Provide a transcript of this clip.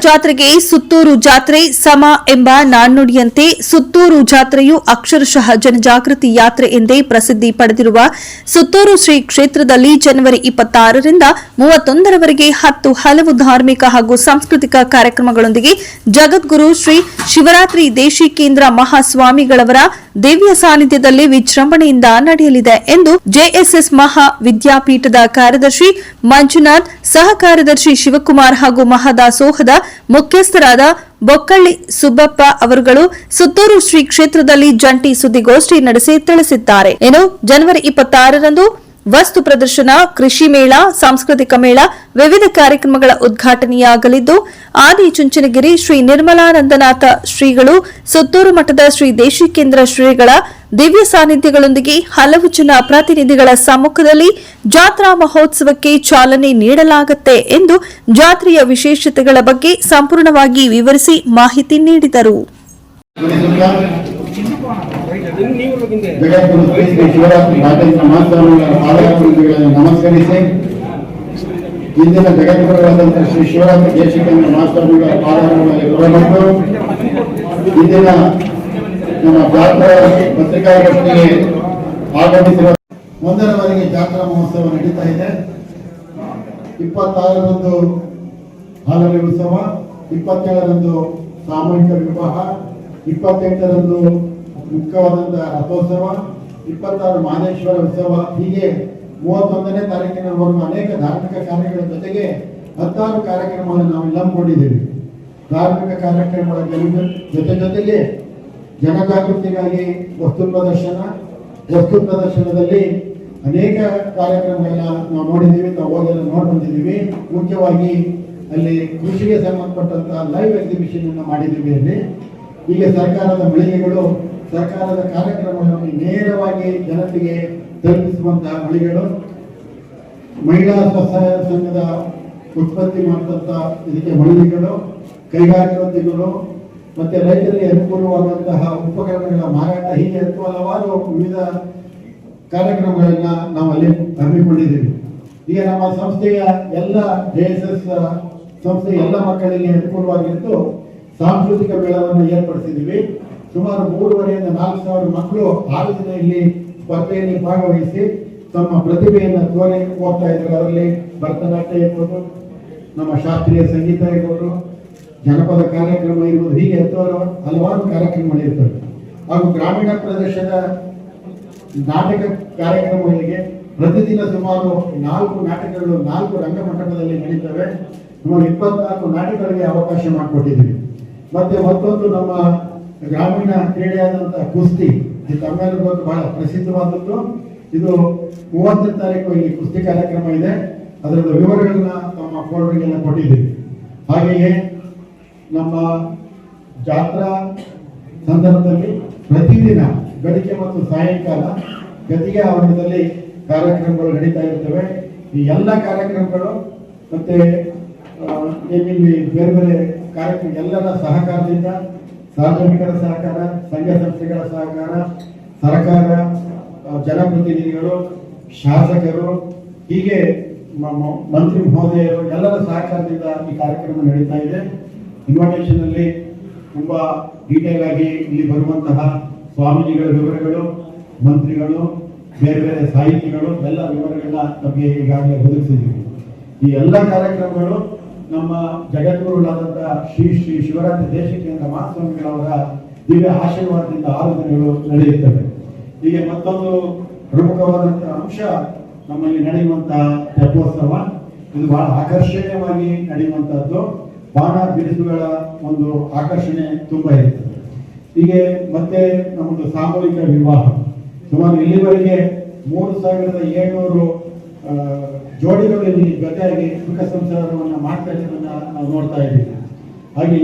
ಜಾತ್ರೆಗೆ ಸುತ್ತೂರು ಜಾತ್ರೆ ಸಮ ಎಂಬ ನಾಣ್ಣುಡಿಯಂತೆ ಸುತ್ತೂರು ಜಾತ್ರೆಯು ಅಕ್ಷರಶಃ ಜನಜಾಗೃತಿ ಯಾತ್ರೆ ಎಂದೇ ಪ್ರಸಿದ್ಧಿ ಪಡೆದಿರುವ ಸುತ್ತೂರು ಶ್ರೀ ಕ್ಷೇತ್ರದಲ್ಲಿ ಜನವರಿ ಇಪ್ಪತ್ತಾರರಿಂದ ಮೂವತ್ತೊಂದರವರೆಗೆ ಹತ್ತು ಹಲವು ಧಾರ್ಮಿಕ ಹಾಗೂ ಸಾಂಸ್ಕೃತಿಕ ಕಾರ್ಯಕ್ರಮಗಳೊಂದಿಗೆ ಜಗದ್ಗುರು ಶ್ರೀ ಶಿವರಾತ್ರಿ ದೇಶಿಕೇಂದ್ರ ಮಹಾಸ್ವಾಮಿಗಳವರ ದಿವ್ಯ ಸಾನ್ನಿಧ್ಯದಲ್ಲಿ ವಿಜೃಂಭಣೆಯಿಂದ ನಡೆಯಲಿದೆ ಎಂದು ಜೆಎಸ್ಎಸ್ ಮಹಾ ವಿದ್ಯಾಪೀಠದ ಕಾರ್ಯದರ್ಶಿ ಮಂಜುನಾಥ್, ಸಹ ಕಾರ್ಯದರ್ಶಿ ಶಿವಕುಮಾರ್ ಹಾಗೂ ಮಹಾದಾಸೋಹದ ಮುಖ್ಯಸ್ಥರಾದ ಬೊಕ್ಕಳ್ಳಿ ಸುಬ್ಬಪ್ಪ ಅವರುಗಳು ಸುತ್ತೂರು ಶ್ರೀ ಕ್ಷೇತ್ರದಲ್ಲಿ ಜಂಟಿ ಸುದ್ದಿಗೋಷ್ಠಿ ನಡೆಸಿ ತಿಳಿಸಿದ್ದಾರೆ. ಇನ್ನು ಜನವರಿ ಇಪ್ಪತ್ತಾರರಂದು ವಸ್ತು ಪ್ರದರ್ಶನ, ಕೃಷಿ ಮೇಳ, ಸಾಂಸ್ಕೃತಿಕ ಮೇಳ, ವಿವಿಧ ಕಾರ್ಯಕ್ರಮಗಳ ಉದ್ಘಾಟನೆಯಾಗಲಿದ್ದು, ಆದಿ ಚುಂಚನಗಿರಿ ಶ್ರೀ ನಿರ್ಮಲಾನಂದನಾಥ ಶ್ರೀಗಳು, ಸುತ್ತೂರು ಮಠದ ಶ್ರೀ ದೇಶಿಕೇಂದ್ರ ಶ್ರೀಗಳ ದಿವ್ಯ ಸಾನ್ನಿಧ್ಯಗಳೊಂದಿಗೆ ಹಲವು ಜನ ಪ್ರತಿನಿಧಿಗಳ ಸಮ್ಮುಖದಲ್ಲಿ ಜಾತ್ರಾ ಮಹೋತ್ಸವಕ್ಕೆ ಚಾಲನೆ ನೀಡಲಾಗುತ್ತೆ ಎಂದು ಜಾತ್ರೆಯ ವಿಶೇಷತೆಗಳ ಬಗ್ಗೆ ಸಂಪೂರ್ಣವಾಗಿ ವಿವರಿಸಿ ಮಾಹಿತಿ ನೀಡಿದರು. ಶಿವರಾತ್ರಿ ನಮಸ್ಕರಿಸಿ. ಇಂದಿನ ಜಗದ್ಗುರುಗಳಾದಂತಹ ಶ್ರೀ ಶಿವರಾತ್ರಿ ದೇಶಿಕೇಂದ್ರ ಮಹಾಸ್ವಾಮಿಗಳ ಪಾದಾರಗಳಲ್ಲಿ ಹೊರಬಂದು ಇಂದಿನ ನಮ್ಮ ಜಾತ್ರಾ ಪತ್ರಿಕಾಗೋಷ್ಠಿಗೆ ಆಗಮಿಸಿರುವ ಒಂದರವರೆಗೆ ಜಾತ್ರಾ ಮಹೋತ್ಸವ ನಡೀತಾ ಇದೆ. ಇಪ್ಪತ್ತಾರರಂದು ಹಾಲರಿ ಉತ್ಸವ, ಇಪ್ಪತ್ತೇಳರಂದು ಸಾಮೂಹಿಕ ವಿವಾಹ, ಇಪ್ಪತ್ತೆಂಟರಂದು ಮುಖ್ಯವಾದಂತಹ ರಥೋತ್ಸವ ಇಪ್ಪತ್ತಾರು ಮಾದೇಶ್ವರ ಉತ್ಸವ, ಹೀಗೆ ಮೂವತ್ತೊಂದನೇ ತಾರೀಕಿನವರೆಗೂ ಅನೇಕ ಧಾರ್ಮಿಕ ಕಾರ್ಯಗಳ ಜೊತೆಗೆ ಹತ್ತಾರು ಕಾರ್ಯಕ್ರಮಗಳನ್ನು ನಾವು ಹಮ್ಮಿಕೊಂಡಿದ್ದೀವಿ ಧಾರ್ಮಿಕ ಕಾರ್ಯಕ್ರಮಗಳ ಜೊತೆ- ಜೊತೆ ಜೊತೆಗೆ ಜನಜಾಗೃತಿಗಾಗಿ ವಸ್ತು ಪ್ರದರ್ಶನ, ವಸ್ತು ಪ್ರದರ್ಶನದಲ್ಲಿ ಅನೇಕ ಕಾರ್ಯಕ್ರಮಗಳನ್ನ ನಾವು ನೋಡಿದ್ದೀವಿ ನಾವು ಹೋಗಿ ನೋಡಿ ಬಂದಿದ್ದೀವಿ ಮುಖ್ಯವಾಗಿ ಅಲ್ಲಿ ಕೃಷಿಗೆ ಸಂಬಂಧಪಟ್ಟಂತಹ ಲೈವ್ ಎಕ್ಸಿಬಿಷನ್ ಅನ್ನು ಮಾಡಿದ್ದೀವಿ ಅಲ್ಲಿ. ಹೀಗೆ ಸರ್ಕಾರದ ಮಳಿಗೆಗಳು ಸರ್ಕಾರದ ಕಾರ್ಯಕ್ರಮಗಳನ್ನು ನೇರವಾಗಿ ಜನತೆಗೆ ತಲುಪಿಸುವಂತಹ ಮಳಿಗೆಗಳು ಮಹಿಳಾ ಸ್ವಸಹಾಯ ಸಂಘದ ಉತ್ಪತ್ತಿ ಮಾಡಿದಂಥ ಇದಕ್ಕೆ ಮಳಿಗೆಗಳು ಕೈಗಾರಿಕೋದ್ಯಮಿಗಳು ಮತ್ತೆ ರೈತರಿಗೆ ಅನುಕೂಲವಾದಂತಹ ಉಪಕರಣಗಳ ಮಾರಾಟ ಹೀಗೆ ಹಲವಾರು ವಿವಿಧ ಕಾರ್ಯಕ್ರಮಗಳನ್ನ ನಾವು ಅಲ್ಲಿ ಹಮ್ಮಿಕೊಂಡಿದ್ದೀವಿ. ಈಗ ನಮ್ಮ ಸಂಸ್ಥೆಯ ಎಲ್ಲ ಜೆಎಸ್ಎಸ್ ಸಂಸ್ಥೆಯ ಎಲ್ಲ ಮಕ್ಕಳಿಗೆ ಅನುಕೂಲವಾಗಿದ್ದು ಸಾಂಸ್ಕೃತಿಕ ಮೇಳವನ್ನು ಏರ್ಪಡಿಸಿದ್ದೀವಿ. ಸುಮಾರು ಮೂರುವರೆಯಿಂದ ನಾಲ್ಕು ಸಾವಿರ ಮಕ್ಕಳು ಆರು ದಿನ ಇಲ್ಲಿ ಸ್ಪರ್ಧೆಯಲ್ಲಿ ಭಾಗವಹಿಸಿ ತಮ್ಮ ಪ್ರತಿಭೆಯನ್ನು ತೋರಿ ಹೋಗ್ತಾ ಇದ್ದಾರೆ. ಅದರಲ್ಲಿ ಭರತನಾಟ್ಯ ಇರ್ಬೋದು, ನಮ್ಮ ಶಾಸ್ತ್ರೀಯ ಸಂಗೀತ ಇರ್ಬೋದು, ಜನಪದ ಕಾರ್ಯಕ್ರಮ ಇರ್ಬೋದು, ಹೀಗೆ ಹತ್ತಾರು ಹಲವಾರು ಕಾರ್ಯಕ್ರಮಗಳಿರ್ತವೆ ಹಾಗೂ ಗ್ರಾಮೀಣ ಪ್ರದೇಶದ ನಾಟಕ ಕಾರ್ಯಕ್ರಮಗಳಿಗೆ ಪ್ರತಿದಿನ ಸುಮಾರು ನಾಲ್ಕು ನಾಟಕಗಳು, ನಾಲ್ಕು ರಂಗಮಂಟಪದಲ್ಲಿ ನಡೀತವೆ. ಸುಮಾರು ಇಪ್ಪತ್ನಾಲ್ಕು ನಾಟಕಗಳಿಗೆ ಅವಕಾಶ ಮಾಡಿಕೊಟ್ಟಿದ್ದೀವಿ. ಮತ್ತೆ ಮತ್ತೊಂದು ನಮ್ಮ ಗ್ರಾಮೀಣ ಕ್ರೀಡೆಯಾದಂತಹ ಕುಸ್ತಿ, ಇದು ಗೊತ್ತು ಬಹಳ ಪ್ರಸಿದ್ಧವಾದದ್ದು. ಇದು ಮೂವತ್ತನೇ ತಾರೀಕು ಇಲ್ಲಿ ಕುಸ್ತಿ ಕಾರ್ಯಕ್ರಮ ಇದೆ. ಅದರದ ವಿವರಗಳನ್ನ ತಮ್ಮ ಫೋಲ್ಡರ್ಗೆಲ್ಲ ಕೊಟ್ಟಿದ್ದೀವಿ. ಹಾಗೆಯೇ ನಮ್ಮ ಜಾತ್ರಾ ಸಂದರ್ಭದಲ್ಲಿ ಪ್ರತಿದಿನ ಬೆಳಿಗ್ಗೆ ಮತ್ತು ಸಾಯಂಕಾಲ ಗದಿಗೆ ಆವರಣದಲ್ಲಿ ಕಾರ್ಯಕ್ರಮಗಳು ನಡೀತಾ ಇರ್ತವೆ. ಈ ಎಲ್ಲ ಕಾರ್ಯಕ್ರಮಗಳು ಮತ್ತೆ ಬೇರೆ ಬೇರೆ ಕಾರ್ಯಕ್ರಮ ಎಲ್ಲರ ಸಹಕಾರದಿಂದ ಸಾರ್ವಜನಿಕರ ಸಹಕಾರ, ಸಂಘ ಸಂಸ್ಥೆಗಳ ಸಹಕಾರ, ಸರ್ಕಾರ ಜನಪ್ರತಿನಿಧಿಗಳು, ಶಾಸಕರು, ಹೀಗೆ ಮಂತ್ರಿ ಮಹೋದಯರು ಎಲ್ಲರ ಸಹಕಾರದಿಂದ ಈ ಕಾರ್ಯಕ್ರಮ ನಡೀತಾ ಇದೆ. ಇನ್ವಿಟೇಷನ್ ಅಲ್ಲಿ ತುಂಬಾ ಡೀಟೇಲ್ ಆಗಿ ಇಲ್ಲಿ ಬರುವಂತಹ ಸ್ವಾಮೀಜಿಗಳ ವಿವರಗಳು, ಮಂತ್ರಿಗಳು, ಬೇರೆ ಬೇರೆ ಸಾಹಿತಿಗಳು, ಎಲ್ಲ ವಿವರಗಳನ್ನ ನಮಗೆ ಈಗಾಗಲೇ ಒದಗಿಸಿದ್ದೀವಿ. ಈ ಎಲ್ಲ ಕಾರ್ಯಕ್ರಮಗಳು ನಮ್ಮ ಜಗದ್ಗುರುಗಳಾದಂತಹ ಶ್ರೀ ಶ್ರೀ ಶಿವರಾತ್ರಿ ದೇಶಕೇಂದ್ರ ಮಹಾಸ್ವಾಮಿಗಳವರ ದಿವ್ಯ ಆಶೀರ್ವಾದದಿಂದ ಆರು ದಿನಗಳು ನಡೆಯುತ್ತವೆ. ಹೀಗೆ ಮತ್ತೊಂದು ಪ್ರಮುಖವಾದಂತಹ ಅಂಶ ನಮ್ಮಲ್ಲಿ ನಡೆಯುವಂತಹ ತೆಪ್ಪೋತ್ಸವ ಇದು ಬಹಳ ಆಕರ್ಷಣೀಯವಾಗಿ ನಡೆಯುವಂತಹದ್ದು ಬಾಣ ಬಿರುಸುಗಳ ಒಂದು ಆಕರ್ಷಣೆ ತುಂಬಾ ಇರ್ತದೆ. ಹೀಗೆ ಮತ್ತೆ ನಮ್ಮದು ಸಾಮೂಹಿಕ ವಿವಾಹ. ಸುಮಾರು ಇಲ್ಲಿವರೆಗೆ ಮೂರು ಸಾವಿರದ ಏಳ್ನೂರು ಜೋಡಿಗಳು ಇಲ್ಲಿ ಜೊತೆಯಾಗಿ ಸುಖ ಸಂಸಾರವನ್ನು ಮಾಡ್ತಾ ಇರೋದನ್ನ ನಾವು ನೋಡ್ತಾ ಇದ್ದೀವಿ. ಹಾಗೆ